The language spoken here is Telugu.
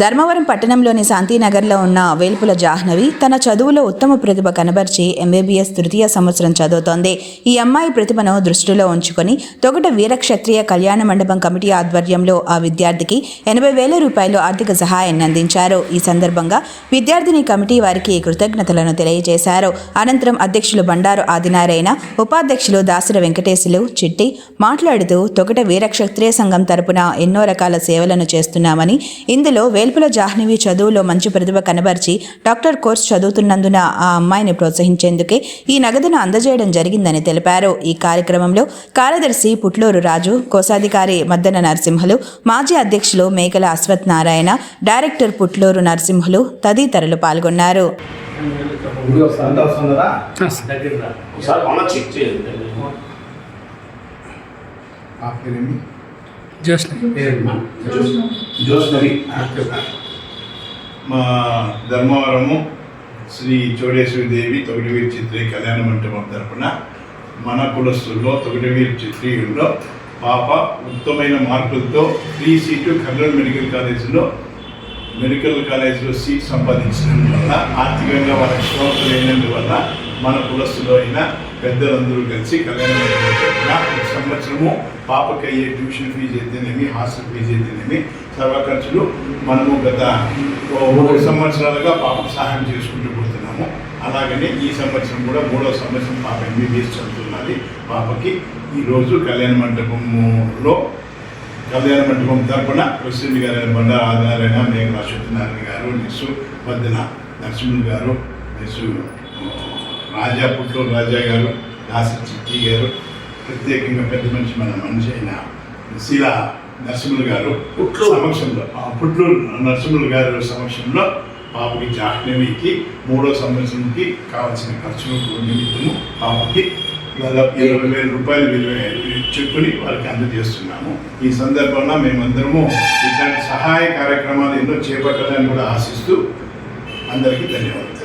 ధర్మవరం పట్టణంలోని శాంతినగర్లో ఉన్న వేల్పుల జాహ్నవి తన చదువులో ఉత్తమ ప్రతిభ కనబర్చి ఎంబీబీఎస్ తృతీయ సంవత్సరం చదువుతోంది. ఈ అమ్మాయి ప్రతిభను దృష్టిలో ఉంచుకొని తొగట వీరక్షత్రియ కళ్యాణ మండపం కమిటీ ఆధ్వర్యంలో ఆ విద్యార్థికి ఎనభై వేల రూపాయలు ఆర్థిక సహాయాన్ని అందించారు. ఈ సందర్భంగా విద్యార్థిని కమిటీ వారికి కృతజ్ఞతలను తెలియజేశారు. అనంతరం అధ్యక్షులు బండారు ఆదినారాయణ ఉపాధ్యక్షులు దాసర వెంకటేశులు చిట్టి మాట్లాడుతూ తొగట వీరక్షత్రియ సంఘం తరపున ఎన్నో రకాల సేవలను చేస్తున్నామని ఇందులో వేల్పుల జాహ్నవి చదువులో మంచి ప్రతిభ కనబర్చి డాక్టర్ కోర్స్ చదువుతున్నందున ఆ అమ్మాయిని ప్రోత్సహించేందుకే ఈ నగదును అందజేయడం జరిగిందని తెలిపారు. ఈ కార్యక్రమంలో కార్యదర్శి పుట్లూరు రాజు కోశాధికారి మద్దన నరసింహులు మాజీ అధ్యక్షులు మేకల అశ్వత్ నారాయణ డైరెక్టర్ పుట్లూరు నరసింహులు తదితరులు పాల్గొన్నారు. ఆ పేరేమి జోస్నవి మా ధర్మవరము శ్రీ చోడేశ్వరి దేవి తొగటివీరి చిత్రి కళ్యాణ మంటపం తరపున మన కులస్తుల్లో తొగటివీరి చిత్రీయుల్లో పాప ఉత్తమైన మార్కులతో ఫ్రీ సీటు కర్నూలు మెడికల్ కాలేజీలో మెడికల్ కాలేజీలో సీట్ సంపాదించినందువల్ల ఆర్థికంగా వాళ్ళ శ్రోత లేనందువల్ల మన కులస్తులో అయిన పెద్దలందరూ కలిసి కళ్యాణ సంవత్సరము పాపకి అయ్యే ట్యూషన్ ఫీజు అయితేనేమి హాస్టల్ ఫీజు అయితేనేమి సర్వ ఖర్చులు మనము గత మూడు సంవత్సరాలుగా పాపకు సహాయం చేసుకుంటూ పోతున్నాము. అలాగనే ఈ సంవత్సరం కూడా మూడో సంవత్సరం పాప ఎంబీబీఎస్ చదువుతున్నది. పాపకి ఈరోజు కళ్యాణ మండపంలో కళ్యాణ మండపం తరపున ప్రెసిడెంట్ గారు బండారు ఆదినారాయణ మేఘల సత్యనారాయణ గారు నెక్స్ట్ వద్దన నరసింహులు గారు నెక్స్ట్ రాజా పుట్టూరు రాజా గారు దాసరి చిట్టి గారు ప్రత్యేకంగా పెద్ద మనిషి మన మనిషి అయిన శీలా నరసింహులు గారు పుట్లూరు. సమక్షంలో ఆ, పుట్లూరు నరసింహులు గారు సమక్షంలో పాపకి జాహ్నవికి మూడో సంవత్సరంకి కావాల్సిన ఖర్చులు నిమిత్తము పాపకి దాదాపు ఇరవై వేల రూపాయలు విలువ చెక్కుని వారికి అందజేస్తున్నాము. ఈ సందర్భంలో మేమందరము ఇట్లాంటి సహాయ కార్యక్రమాలు ఎన్నో చేపట్టాలని కూడా ఆశిస్తూ అందరికీ ధన్యవాదాలు.